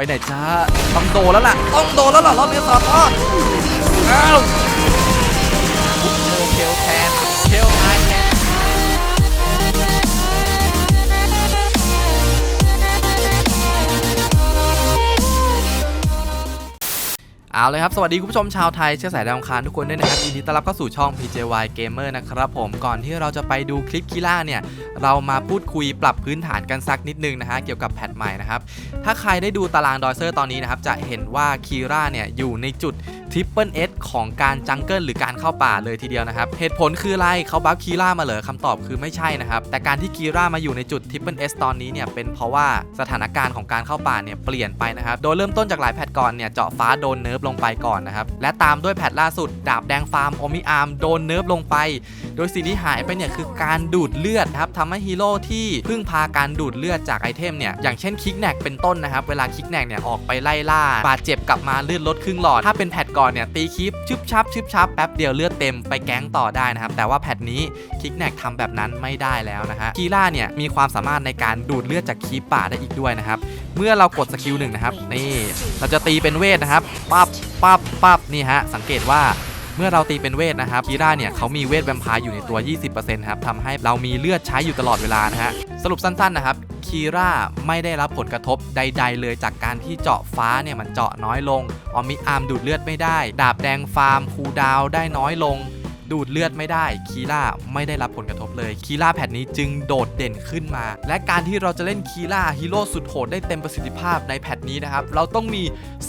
ไปไหนจ้าต้องโดนแล้วล่ะ ต้องโดนแล้วล่ะรอบนี้สอดทอดอ้าว เอาเลยครับ สวัสดีคุณผู้ชมชาวไทยเชื้อสายดาวคารทุกคนด้วยนะครับยินดีต้อนรับเข้าสู่ช่อง PJY Gamer นะครับผมก่อนที่เราจะไปดูคลิปคีล่าเนี่ย เรามาพูดคุยปรับพื้นฐานกันสักนิดนึงนะฮะ เกี่ยวกับแพทใหม่นะครับ ถ้าใครได้ดูตารางดอยเซอร์ตอนนี้นะครับ จะเห็นว่าคีร่าเนี่ย อยู่ในจุดทริปเปิลเอสของการจังเกิลหรือการเข้าป่าเลยทีเดียวนะครับ เหตุผลคืออะไรเขาบัฟคีร่ามาเหรอคำตอบคือไม่ใช่นะครับ แต่การที่คีร่ามาอยู่ในจุดทริปเปิลเอสตอนนี้เนี่ยเป็นเพราะว่าสถานการณ์ของการเข้าป่าเนี่ยเปลี่ยนไปนะครับโดยเริ่มต้นจากหลายแพทก่อนเนี่ยเจาะฟ้าโดนเนิร์ฟลงไปก่อนนะครับ และตามด้วยแพทล่าสุด ดาบแดงฟาร์มโอมิอาร์มโดนเนิร์ฟลงไป โดยสิ่งที่หายไปเนี่ยคือการดูดเลือดครับทำให้ฮีโร่ที่พึ่งพาการดูดเลือดจากไอเทมเนี่ยอย่างเช่นคิกแนกเป็นต้นนะครับ เวลาคิกแนกเนี่ยออกไปไล่ล่าบาดเจ็บกลับมาเลือดลดครึ่งหลอด ถ้าเป็นแพทก่อนเนี่ยตีคลิปชึบชับชึบชับแป๊บเดียวเลือดเต็มไปแก๊งต่อได้นะครับแต่ว่าแพทนี้คิกแนกทำแบบนั้นไม่ได้แล้วนะฮะคีล่าเนี่ยมีความสามารถในการดูดเลือดจากคีปป่าได้อีกด้วยนะครับ เมื่อเรากดสกิลหนึ่งนะครับนี่เราจะตีเป็นเวทนะครับปั๊บปั๊บปั๊บนี่ฮะสังเกตว่าเมื่อเราตีเป็นเวทนะครับคีร่าเนี่ยเขามีเวทแวมพร์อยู่ในตัว 20%ครับทำให้เรามีเลือดใช้อยู่ตลอดเวลานะฮะสรุปสั้นๆนะครับคีร่าไม่ได้รับผลกระทบใด ๆ เลยจากการที่เจาะฟ้าเนี่ยมันเจาะน้อยลงออมิอาร์มดูดเลือดไม่ได้ ดาบแดงฟาร์มคูลดาวน์ได้น้อยลง ดูดเลือดไม่ได้ คีร่าไม่ได้รับผลกระทบเลย คีร่าแพทนี้จึงโดดเด่นขึ้นมา และการที่เราจะเล่นคีร่าฮีโร่สุดโหดได้เต็มประสิทธิภาพในแพทนี้นะครับ เราต้องมี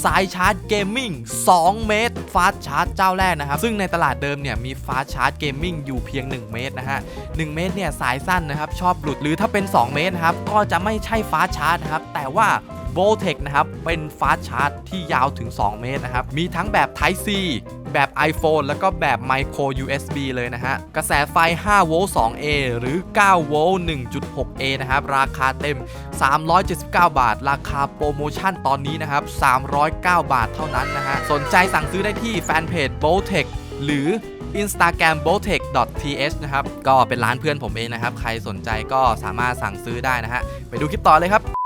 สายชาร์จเกมมิ่ง2 เมตร ฟาสชาร์จเจ้าแรกนะครับ ซึ่งในตลาดเดิมเนี่ยมีฟาสชาร์จเกมมิ่งอยู่เพียง 1 เมตรนะฮะ 1 เมตรเนี่ยสายสั้นนะครับชอบหลุดหรือถ้าเป็น 2 เมตรนะครับก็จะไม่ใช่ฟาสชาร์จนะครับแต่ว่า v o l t e c นะครับ เป็นฟาสชาร์จที่ยาวถึง 2 เมตรนะครับ มีทั้งแบบ Type C แบบ iPhone แล้วก็แบบ Micro USB เลยนะฮะ กระแสไฟ 5 โวลต์ 2A หรือ 9 โวลต์ 1.6A นะครับ ราคาเต็ม 379 บาท ราคาโปรโมชั่นตอนนี้นะครับ 309 บาทเท่านั้นนะฮะ สนใจสั่งซื้อได้ที่แฟนเพจ v o l t e c หรือ Instagram b o t e c th นะครับ ก็เป็นร้านเพื่อนผมเองนะครับ ใครสนใจก็สามารถสั่งซื้อได้นะฮะ ไปดูคลิปต่อเลยครับ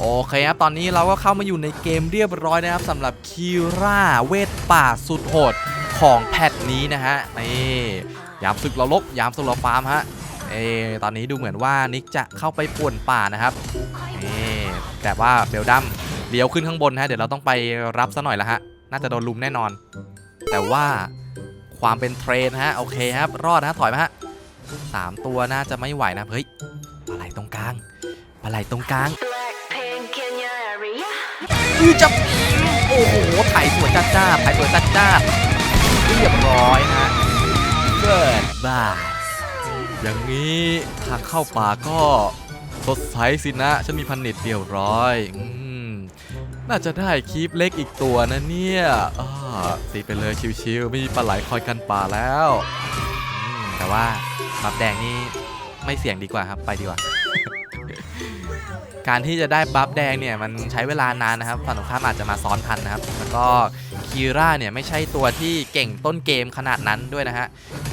โอเคครับตอนนี้เราก็เข้ามาอยู่ในเกมเรียบร้อยนะครับสำหรับคีร่าเวทป่าสุดโหดของแพทนี้นะฮะนี่ยามศึกเราลบยามศึกเราฟาร์มฮะเออตอนนี้ดูเหมือนว่านิกจะเข้าไปป่วนป่านะครับนี่แต่ว่าเบลดัมเลี้ยวขึ้นข้างบนฮะเดี๋ยวเราต้องไปรับซะหน่อยละฮะน่าจะโดนลุมแน่นอน แต่ว่าความเป็นเทรนฮะโอเคครับรอดนะถอยมาฮะสามตัวน่าจะไม่ไหวนะเฮ้ยปลาไหลตรงกลางปลาไหลตรงกลาง คือจะโอ้โหถ่ายสวยจ้าจ้าถ่ายสวยจ้าจ้าเรียบร้อยนะฮะเกิดบ้าอย่างนี้ทางเข้าป่าก็สดใสสินะ ฉันมีพันเนิดเดียวร้อยอืมน่าจะได้คีปเล็กอีกตัวนะเนี่ยตีไปเลยชิวๆไม่มีปลาไหลคอยกันป่าแล้วแต่ว่าบับแดงนี่ไม่เสี่ยงดีกว่าครับ ไปดีกว่า การที่จะได้บัฟแดงเนี่ยมันใช้เวลานานนะครับฝั่งตรงข้ามอาจจะมาซ้อนทันนะครับ แล้วก็คีร่าเนี่ยไม่ใช่ตัวที่เก่งต้นเกมขนาดนั้นด้วยนะฮะ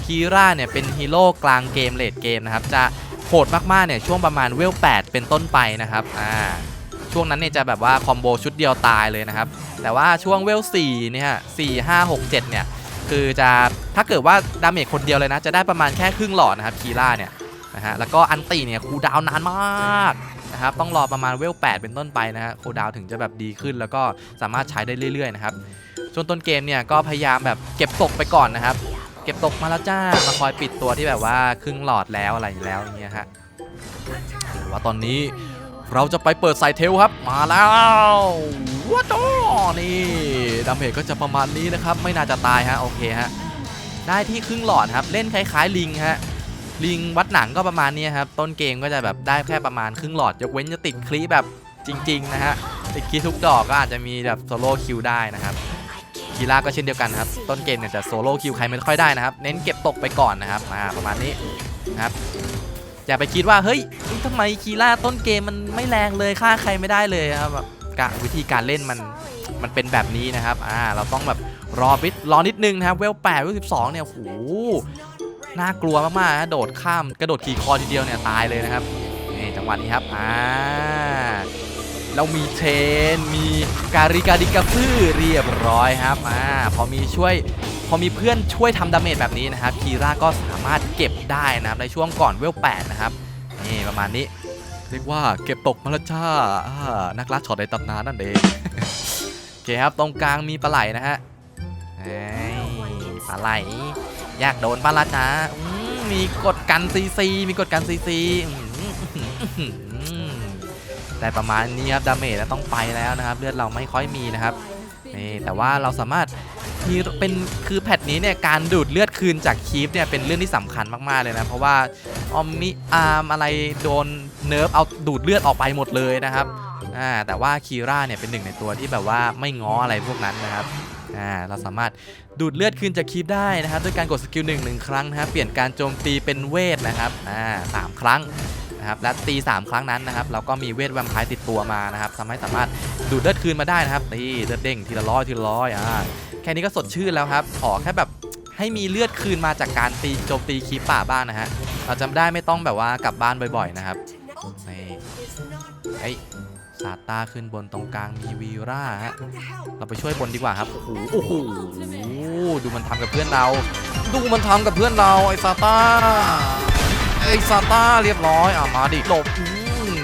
คีร่าเนี่ยเป็นฮีโร่กลางเกมเลดเกมนะครับจะโหดมากๆเนี่ยช่วงประมาณเวล 8 เป็นต้นไปนะครับอ่าช่วงนั้นเนี่ยจะแบบว่าคอมโบชุดเดียวตายเลยนะครับ แต่ว่าช่วงเวล4เนี่ย4 5 6 7เนี่ยคือจะถ้าเกิดว่าดาเมจคนเดียวเลยนะ จะได้ประมาณแค่ครึ่งหลอดนะครับคีร่าเนี่ยนะฮะแล้วก็อันตีเนี่ยคูดาวนานมาก นะครับต้องรอประมาณเวล 8 เป็นต้นไปนะฮะโคดาวถึงจะแบบดีขึ้น แล้วก็สามารถใช้ได้เรื่อยๆนะครับช่วงต้นเกมเนี่ยก็พยายามแบบเก็บตกไปก่อนนะครับ เก็บตกมาแล้วจ้ามาคอยปิดตัวที่แบบว่าครึ่งหลอดแล้วอะไรแล้วอย่างเงี้ยฮะแต่ว่าตอนนี้เราจะไปเปิดไซเทลครับมาแล้วว้าโตนี่ดาเมจก็จะประมาณนี้นะครับ ไม่น่าจะตายฮะโอเคฮะได้ที่ครึ่งหลอดครับ เล่นคล้ายๆลิงฮะ ลิงวัดหนังก็ประมาณนี้ครับ ต้นเกมก็จะแบบได้แค่ประมาณครึ่งหลอด ยกเว้นจะติดคลีแบบจริง ๆ นะฮะ ติดคลีทุกดอกก็อาจจะมีแบบโซโล่คิวได้นะครับคีร่าก็เช่นเดียวกันครับ ต้นเกมเนี่ยจะโซโล่คิวใครไม่ค่อยได้นะครับ เน้นเก็บตกไปก่อนนะครับมาประมาณนี้นะครับอย่าไปคิดว่าเฮ้ยทำไมคีร่าต้นเกมมันไม่แรงเลยฆ่าใครไม่ได้เลยครับแบบวิธีการเล่นมันมันเป็นแบบนี้นะครับอ่าเราต้องแบบรอบิดรอนิดนึงนะครับเวล8เวล12เนี่ยโห น่ากลัวมากๆนะโดดข้ามกระโดดขี่คอทีเดียวเนี่ยตายเลยนะครับนี่จังหวะนี้ครับอ่าเรามีเชน มีการิการิกาฟื้อเรียบร้อยครับอ่าพอมีช่วยพอมีเพื่อนช่วยทำดาเมจแบบนี้นะครับคีร่าก็สามารถเก็บได้นะครับในช่วงก่อนเวล8นะครับนี่ประมาณนี้เรียกว่าเก็บตกมาแล้วจ้าอ่านักล่าช็อตในตำนานนั่นเองโอเคครับตรงกลางมีปลาไหลนะฮะปลาไหล อยากโดนปลาละจ้ามีกดกันซีซีมีกดกันซีซีแต่ประมาณนี้ครับดาเมจต้องไปแล้วนะครับเลือดเราไม่ค่อยมีนะครับนี่แต่ว่าเราสามารถมีเป็นคือแพทนี้เนี่ยการดูดเลือดคืนจากคีฟเนี่ยเป็นเรื่องที่สำคัญมากๆเลยนะเพราะว่าออมมิอาร์มอะไรโดนเนิร์ฟเอาดูดเลือดออกไปหมดเลยนะครับอ่าแต่ว่าคีร่าเนี่ยเป็นหนึ่งในตัวที่แบบว่าไม่ง้ออะไรพวกนั้นนะครับ อ่าเราสามารถดูดเลือดคืนจากคีฟได้นะครับด้วยการกดสกิลหนึ่งหนึ่งครั้งนะครับเปลี่ยนการโจมตีเป็นเวทนะครับอ่าสามครั้งนะครับและตี 3 ครั้งนั้นนะครับเราก็มีเวทแวมไพร์ติดตัวมานะครับทำให้สามารถดูดเลือดคืนมาได้นะครับนี่เลือดเด้งทีละร้อยทีละร้อยอ่าแค่นี้ก็สดชื่นแล้วครับขอแค่แบบให้มีเลือดคืนมาจากการตีโจมตีคีปป่าบ้างนะฮะเราจำได้ไม่ต้องแบบว่ากลับบ้านบ่อยๆนะครับนี่ไอ้ย ซาต้าขึ้นบนตรงกลางมีวีร่าฮะ เราไปช่วยบนดีกว่าครับ โอ้โห โอ้โห ดูมันทำกับเพื่อนเรา ดูมันทำกับเพื่อนเราไอ้ซาต้า ไอ้ซาต้าเรียบร้อย อะมาดิหลบอืม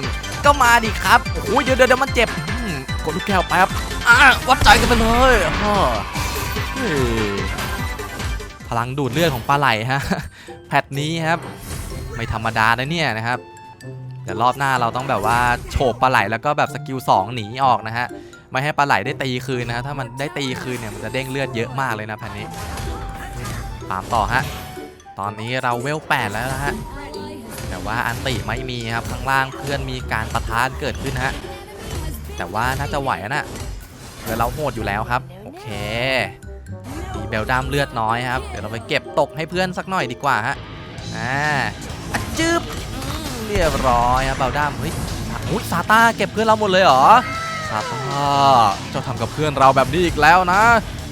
ก็มาดิครับ โอ้ยเดี๋ยวเดี๋ยวเดี๋ยวมันเจ็บอืมกดลูกแก้วแป๊บอะวัดใจกันไปเลยฮ่าเฮ้ยพลังดูดเลือดของปลาไหลฮะ แพทนี้ครับ ไม่ธรรมดานะเนี่ยนะครับ เดี๋ยวรอบหน้าเราต้องแบบว่าโฉบปลาไหลแล้วก็แบบสกิล2หนีออกนะฮะไม่ให้ปลาไหลได้ตีคืนนะฮะถ้ามันได้ตีคืนเนี่ยมันจะเด้งเลือดเยอะมากเลยนะพทนี้ตามต่อฮะตอนนี้เราเวล8แล้วนะฮะแต่ว่าอันติไม่มีครับข้างล่างเพื่อนมีการประทานเกิดขึ้นฮะแต่ว่าน่าจะไหวนะเดี๋ยวเราโหดอยู่แล้วครับโอเคมีเบลดามเลือดน้อยครับเดี๋ยวเราไปเก็บตกให้เพื่อนสักหน่อยดีกว่าฮะอ่าอะจึบอืม เรียบร้อยครับเบลดามเฮ้ยอุ้ยซาต้าเก็บเพื่อนเราหมดเลยเหรอซาต้าเจ้าทำกับเพื่อนเราแบบนี้อีกแล้วนะ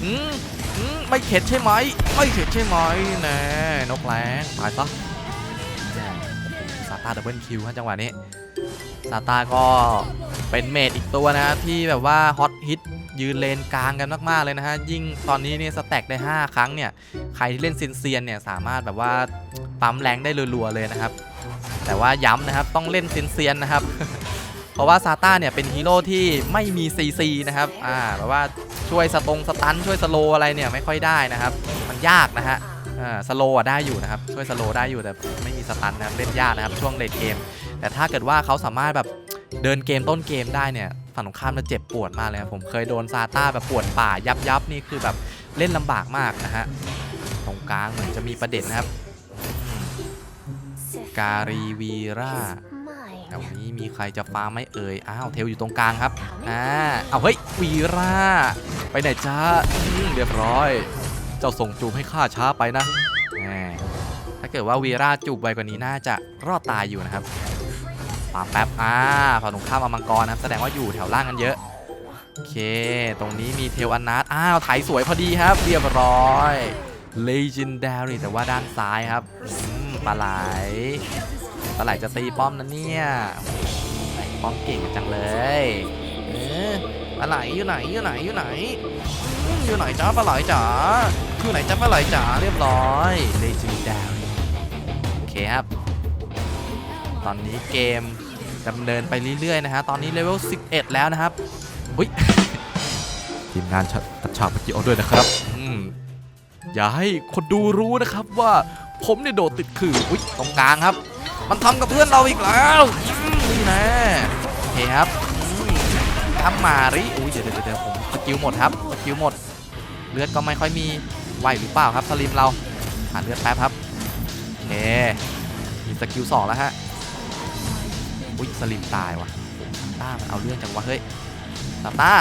อืมอืมไม่เข็ดใช่ไหมไม่เข็ดใช่ไหมแน่นกแรงตายซะซาต้าดับเบิลคิวฮะจังหวะนี้ซาต้าก็เป็นเมดอีกตัวนะฮะที่แบบว่าฮอตฮิตยืนเลนกลางกันมากๆเลยนะฮะยิ่งตอนนี้เนี่ยสแต็กได้ 5 ครั้งเนี่ยใครที่เล่นซินเซียนเนี่ยสามารถแบบว่า ปั๊มแรงได้รัวๆเลยนะครับ แต่ว่าย้ำนะครับต้องเล่นเซียนๆนะครับ เพราะว่าซาต้าเนี่ยเป็นฮีโร่ที่ไม่มี CC นะครับอ่าแบบว่าช่วยสตงสตันช่วยสโลอะไรเนี่ยไม่ค่อยได้นะครับ มันยากนะฮะอ่าสโลอะได้อยู่นะครับช่วยสโลได้อยู่แต่ไม่มีสตันนะครับเล่นยากนะครับช่วงเลดเกม แต่ถ้าเกิดว่าเขาสามารถแบบเดินเกมต้นเกมได้เนี่ยฝั่งตรงข้ามจะเจ็บปวดมากเลยผมเคยโดนซาต้าแบบปวดป่ายับยับนี่คือแบบเล่นลำบากมากนะฮะตรงกลางเหมือนจะมีประเด็นนะครับ การีวีราแถวนี้มีใครจะฟาร์มไหม่เอ่ย อ้าว เทลอยู่ตรงกลางครับ อ่า เอาเฮ้ย วีราไปไหนจ้าอืมเรียบร้อย เจ้าส่งจูบให้ข้าช้าไปนะแหมถ้าเกิดว่าวีราจูบไวกว่านี้น่าจะรอดตายอยู่นะครับปามแป๊บ อ่าฝั่งตรงข้ามเอามังกรนะครับ แสดงว่าอยู่แถวล่างกันเยอะ โอเค ตรงนี้มีเทลอันนัทอ้าวไถสวยพอดีครับ เรียบร้อย legendary แต่ว่าด้านซ้ายครับอืม ปลาไหลปลาไหลจะตีป้อมนะเนี่ยไหลป้อมเก่งจังเลยเออปลาไหลอยู่ไหนอยู่ไหนอยู่ไหนอืมอยู่ไหนจ้าปลาไหลจ๋าอยู่ไหนจ้าปลาไหลจ๋าเรียบร้อย legendary โอเคครับ ตอนนี้เกมดำเนินไปเรื่อยๆนะฮะตอนนี้เลเวล 11 แล้วนะครับอุ้ยทีมงานฉตัดฉากเมื่อกี้เอาด้วยนะครับอืมอย่าให้คนดูรู้นะครับว่า ผมเนี่ยโดดติดขื่ออุ้ยตรงกลางครับ มันทำกับเพื่อนเราอีกแล้วนี่นะโอเคครับทำมาริอุ้ยเดี๋ยวเดี๋ยวเดี๋ยวผมสกิลหมดครับสกิลหมด เลือดก็ไม่ค่อยมีไหวหรือเปล่าครับสลิมเราหาเลือดแป๊บครับโอเคมีสกิลสองแล้วฮะอุ้ยสลิมตายว่ะซาต้ามันเอาเรื่องจังวะเฮ้ยซาต้า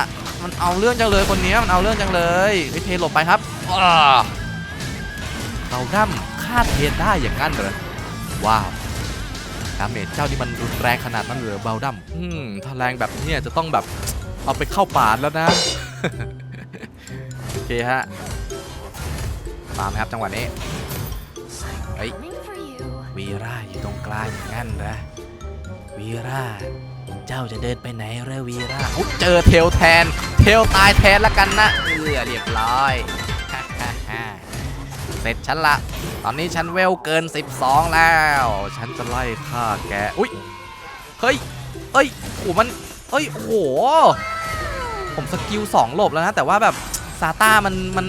มันเอาเรื่องจังเลยคนนี้มันเอาเรื่องจังเลยเฮ้ยเทหลบไปครับเราดั้ม ฆ่าเทนได้อย่างนั้นเหรอ ว้าวดาเมจเจ้านี่มันรุนแรงขนาดนั้นเหรอเบลดัมอืมถ้าแรงแบบนี้จะต้องแบบเอาไปเข้าป่าแล้วนะ โอเคฮะมามครับจังหวะนี้เฮ้ยวีร่าอยู่ตรงกลางอย่างนั้นเหรอวีร่าเจ้าจะเดินไปไหนเรวีราเจอเทลแทน เทลตายแทนแล้วกันนะเออเรียบร้อย เสร็จฉันละ ตอนนี้ฉันเวลเกิน 12 แล้ว ฉันจะไล่ฆ่าแก อุ้ย เฮ้ย เอ้ยโอ้มันเอ้ย โอ้โห ผมสกิลสองหลบแล้วนะ แต่ว่าแบบซาต้ามันมัน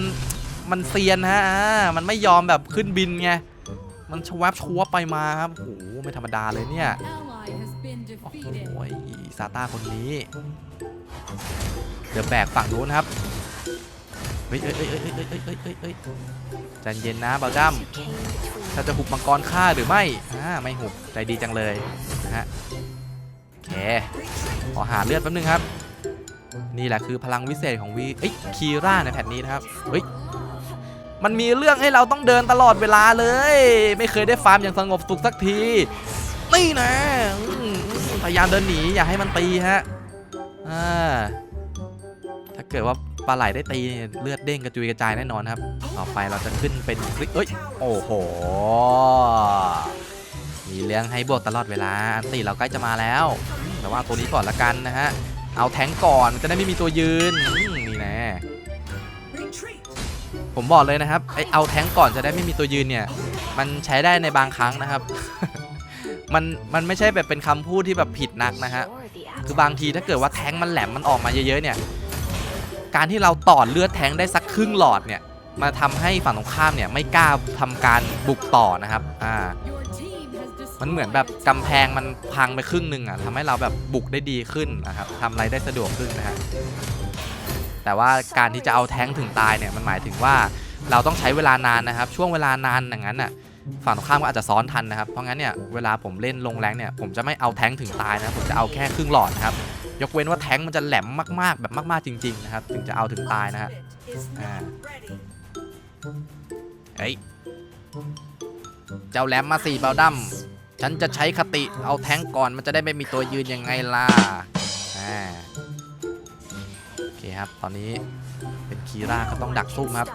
มันเซียนฮะ มันไม่ยอมแบบขึ้นบินไง มันชวับชัวไปมาครับโอ้โห ไม่ธรรมดาเลยเนี่ย โอ้ยซาต้าคนนี้ เดี๋ยวแบกฝั่งโน้นครับ เฮ้ยเฮ้ยเฮ้ยเฮ้ยเฮ้ยเฮ้ยเฮ้ย ใจเย็นนะบาดัมถ้าจะหุบมังกรฆ่าหรือไม่อ่าไม่หุบใจดีจังเลยนะฮะโอเคขอหาเลือดแป๊บนึงครับ นี่แหละคือพลังวิเศษของวีเอ้ยคีร่าในแผ่นนี้นะครับเฮ้ยมันมีเรื่องให้เราต้องเดินตลอดเวลาเลย ไม่เคยได้ฟาร์มอย่างสงบสุขสักทีนี่นะพยายามเดินหนีอย่าให้มันตีฮะอ่า เกิดว่าปลาไหลได้ตีเนี่ยเลือดเด้งกระจุยกระจายแน่นอนครับ ต่อไปเราจะขึ้นเป็นคลิกเอ้ย โอ้โห มีเรื่องให้บวกตลอดเวลา อันตีเราใกล้จะมาแล้ว แต่ว่าตัวนี้ก่อนละกันนะฮะ เอาแทงก่อนจะได้ไม่มีตัวยืน นี่แน่ผมบอกเลยนะครับไอเอาแทงก่อนจะได้ไม่มีตัวยืนเนี่ย มันใช้ได้ในบางครั้งนะครับ มันมันไม่ใช่แบบเป็นคำพูดที่แบบผิดนักนะฮะ คือบางทีถ้าเกิดว่าแทงมันแหลมมันออกมาเยอะๆเนี่ย การที่เราต่อเลือดแทงได้สักครึ่งหลอดเนี่ยมาทำให้ฝั่งตรงข้ามเนี่ยไม่กล้าทำการบุกต่อนะครับอ่ามันเหมือนแบบ a กำแพงมันพังไปครึ่งหนึ่งอะทำให้เราแบบบุกได้ดีขึ้นนะครับทำอะไรได้สะดวกขึ้นนะฮะแต่ว่าการที่จะเอาแท้งถึงตายเนี่ยมันหมายถึงว่าเราต้องใช้เวลานานนะครับ ช่วงเวลานานอย่างนั้นอะฝั่งตรงข้ามก็อาจจะซ้อนทันนะครับ เพราะงั้นเนี่ยเวลาผมเล่นลงแรงเนี่ยผมจะไม่เอาแท้งถึงตายนะผมจะเอาแค่ครึ่งหลอดนะครับ ยกเว้นว่าแท้งมันจะแหลมมากๆ แบบมากๆจริง ๆ นะครับ ถึงจะเอาถึงตายนะฮะอ่าเฮ้ยเจ้าแหลมมาสี่เบาดัมฉันจะใช้คติเอาแท้งก่อนมันจะได้ไม่มีตัวยืนยังไงล่ะอ่าโอเคครับตอนนี้เป็นคีร่าก็ต้องดักซุ่มครับ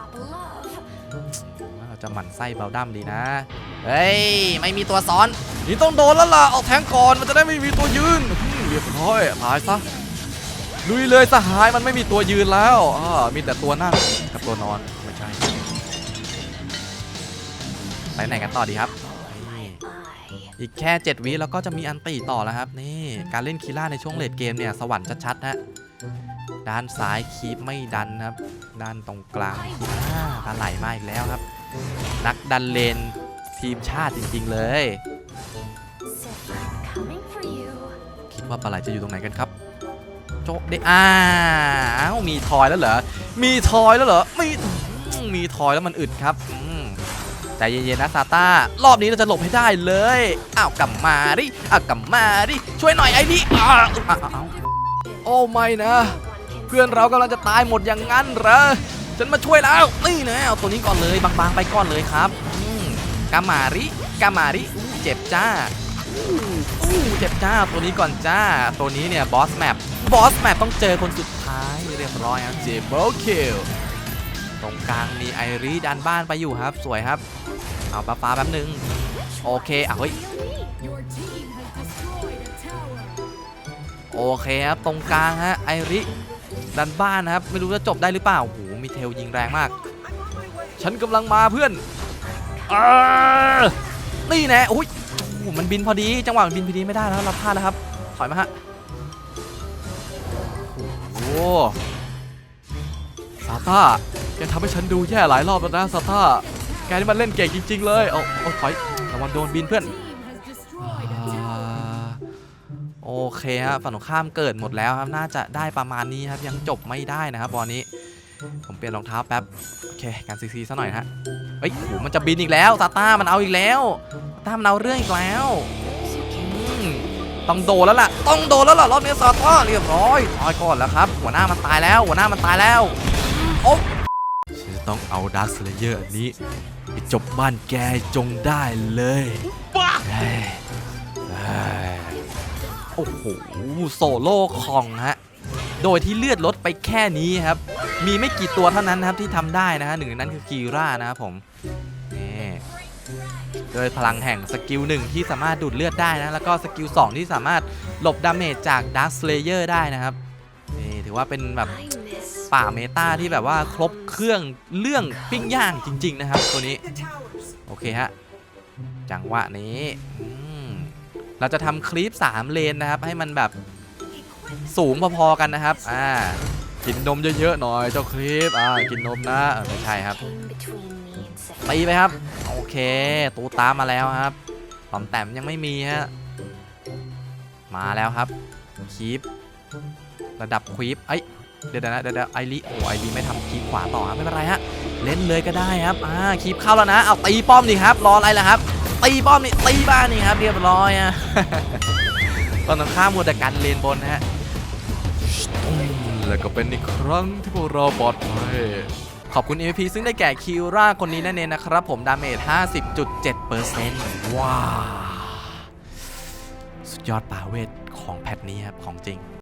เราจะหมั่นไส้เบลดัมดีนะเฮ้ยไม่มีตัวซ้อนนี่ต้องโดนแล้วล่ะเอาแท้งก่อนมันจะได้ไม่มีตัวยืน ร้อยตายซะลุยเลยสหายมันไม่มีตัวยืนแล้วอมีแต่ตัวนั่งกับตัวนอนไม่ใช่ไปไหนกันต่อดีครับ อีกแค่ 7 วิแล้วก็จะมีอันตีต่อแล้วครับ นี่การเล่นคีล่าในช่วงเลดเกมเนี่ย สวรรค์ชัดๆฮะด้านซ้ายคีปไม่ดันครับ ด้านตรงกลางคีปอ่าปลาไหลมาอีกแล้วครับ นักดันเลนทีมชาติจริง ๆ เลย ว่าปลาไหลจะอยู่ตรงไหนกันครับโจ๊กได้อ้าวมีทอยแล้วเหรอ มีทอยแล้วเหรอ มี มีทอยแล้วมันอึดครับอืมใจเย็นๆนะซาต้ารอบนี้เราจะหลบให้ได้เลย อ้าวกลับมาดิอ้าวกลับมาดิช่วยหน่อยไอ้นี่อ้าวโอ้ไม่นะ เพื่อนเรากำลังจะตายหมดอย่างนั้นเหรอฉันมาช่วยแล้วนี่นะเอาตัวนี้ก่อนเลยบางๆไปก่อนเลยครับกามาริกามาริเจ็บจ้า อู้เจ็บจ้าตัวนี้ก่อนจ้า ตัวนี้เนี่ยบอสแมปบอสแมปต้องเจอคนสุดท้ายเรียบร้อยครับเจเบิลคิลตรงกลางมีไอรีดันบ้านไปอยู่ครับ สวยครับ เอาปลาฟ้าแป๊บนึง โอเคอะเฮ้ยโอเคครับ ตรงกลางฮะไอริดันบ้านนะครับ ไม่รู้จะจบได้หรือเปล่าโอ้โหมีเทลยิงแรงมาก ฉันกำลังมาเพื่อนอนี่แน่โอ้ย หมันบินพอดี จังหวะมันบินพอดีไม่ได้แล้วเราพลาดแล้วครับ ถอยมาฮะ โอ้โหซาต้าแกทำให้ฉันดูแย่หลายรอบแล้วนะซาต้าแกนี่มันเล่นเก่งจริง ๆ เลย เอาเอาถอยระวังโดนบินเพื่อนอโอเคฮะฝั่งตรงข้ามเกิดหมดแล้วครับน่าจะได้ประมาณนี้ครับยังจบไม่ได้นะครับบอลนี้ ผมเปลี่ยนรองเท้าแป๊บโอเคการซีซีซะหน่อยฮะเฮ้ยโหมันจะบินอีกแล้วซาต้ามันเอาอีกแล้ว ต้ามันเอาเรื่องอีกแล้วอืมต้องโดนแล้วล่ะ ต้องโดนแล้วล่ะรอบนี้ซาต้าเรียบร้อยตายก่อนแล้วครับ หัวหน้ามันตายแล้ว หัวหน้ามันตายแล้วโอ้ฉันจะต้องเอาดาร์คสเลเยอร์อันนี้ไปจบบ้านแกให้จงได้เลยเฮ้ยเฮ้ยโอ้โหโซโล่ของฮะ โดยที่เลือดลดไปแค่นี้ครับ มีไม่กี่ตัวเท่านั้นนะครับที่ทำได้นะฮะหนึ่งในนั้นคือคีร่านะครับผมนี่ โดยพลังแห่งสกิลหนึ่งที่สามารถดูดเลือดได้นะ แล้วก็สกิล2ที่สามารถหลบดาเมจจากดาร์ s สเลเยอร์ได้นะครับนี่ถือว่าเป็นแบบป่าเมตาที่แบบว่าครบเครื่องเรื่องปิ้งย่างจริง ๆ นะครับ ตัวนี้ โอเคฮะจังหวะนี้เราจะทำคลิป 3 เลนนะครับ ให้มันแบบสูงพอๆกันนะครับอ่ากินนมเยอะๆหน่อยเจ้าคลิปอ่ากินนมนะไม่ใช่ครับ ตีไปครับ โอเค ตูตามมาแล้วครับตอมแต้มยังไม่มีฮะ มาแล้วครับ คีประดับควีปเอ้ยเดี๋ยวนะเดี๋ยวไอรีโอไอรีไม่ทำคีปขวาต่อครับไม่เป็นไรฮะ เล่นเลยก็ได้ครับอ่าคีปเข้าแล้วนะ เอาตีป้อมดิครับ รออะไรล่ะครับ ตีป้อมนี่ ตีบ้านนี่ครับ เรียบร้อยอะตอนนั้นข้ามมัวแต่กันเลนบนฮะ แล้วก็เป็นอีกครั้งที่พวกเราปลอดภัย ขอบคุณ MVP ซึ่งได้แก่คิวราคนนี้นั่นเองนะครับผมดาเมจ 50.7%ว้าสุดยอดปาเวทของแพทนี้ครับ ของจริง